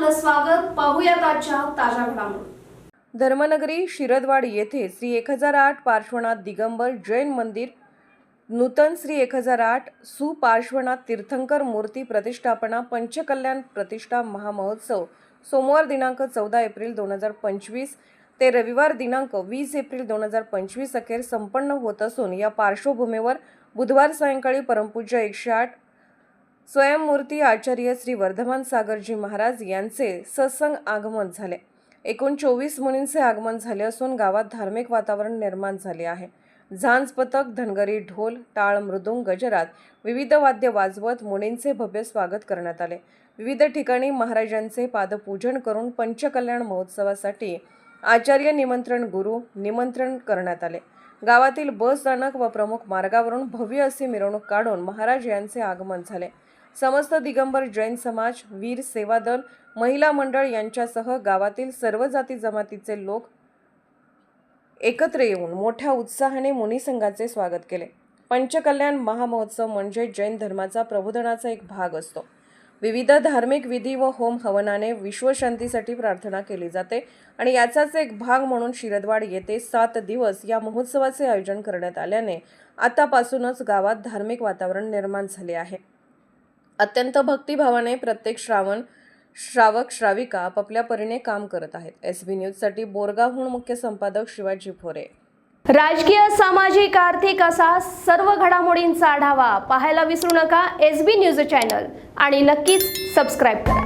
स्वागत पाहूयात आजच्या ताज्या घडामोडी. धर्मनगरी शिरदवाड येथे श्री एक हजार आठ पार्श्वनाथ दिगंबर जैन मंदिर नूतन श्री एक हजार आठ सुपार्श्वनाथ तीर्थंकर मूर्ती प्रतिष्ठापना पंचकल्याण प्रतिष्ठा महामहोत्सव सोमवार दिनांक चौदा एप्रिल दोन हजार पंचवीस ते रविवार दिनांक वीस एप्रिल दोन हजार पंचवीस अखेर संपन्न होत असून या पार्श्वभूमीवर बुधवार सायंकाळी परमपूज्य एकशे आठ स्वयंमूर्ती आचार्य श्री वर्धमान सागरजी महाराज यांचे सत्संग आगमन झाले. एकूण चोवीस मुनींचे आगमन झाले असून गावात धार्मिक वातावरण निर्माण झाले आहे. झांज पथक धनगरी ढोल टाळ मृदुंग गजरात विविध वाद्य वाजवत मुनींचे भव्य स्वागत करण्यात आले. विविध ठिकाणी महाराजांचे पादपूजन करून पंचकल्याण महोत्सवासाठी आचार्य निमंत्रण गुरु निमंत्रण करण्यात आले. गावातील बस स्थानक व प्रमुख मार्गावरून भव्य अशी मिरवणूक काढून महाराज यांचे आगमन झाले. समस्त दिगंबर जैन समाज वीर सेवा दल महिला मंडळ यांच्यासह गावातील सर्व जाती जमातीचे लोक एकत्र येऊन मोठ्या उत्साहाने मुनी संघाचे स्वागत केले. पंचकल्याण महामहोत्सव म्हणजे जैन धर्माचा प्रबोधनाचा एक भाग असतो. विविध धार्मिक विधी व होम हवनाने विश्वशांतीसाठी प्रार्थना केली जाते आणि याचाच एक भाग म्हणून शिरदवाड येथे सात दिवस या महोत्सवाचे आयोजन करण्यात आल्याने आतापासूनच गावात धार्मिक वातावरण निर्माण झाले आहे. अत्यंत भक्तिभावाने प्रत्येक श्रावण श्रावक श्राविका आपापल्या परीने काम करत आहेत. एस बी न्यूजसाठी बोरगावहून मुख्य संपादक शिवाजी भोरे राजकीय सामाजिक आर्थिक असा सर्व घडामोडींचा आढावा पाहायला विसरू नका एस बी न्यूज चॅनल आणि नक्कीच सबस्क्राईब करा.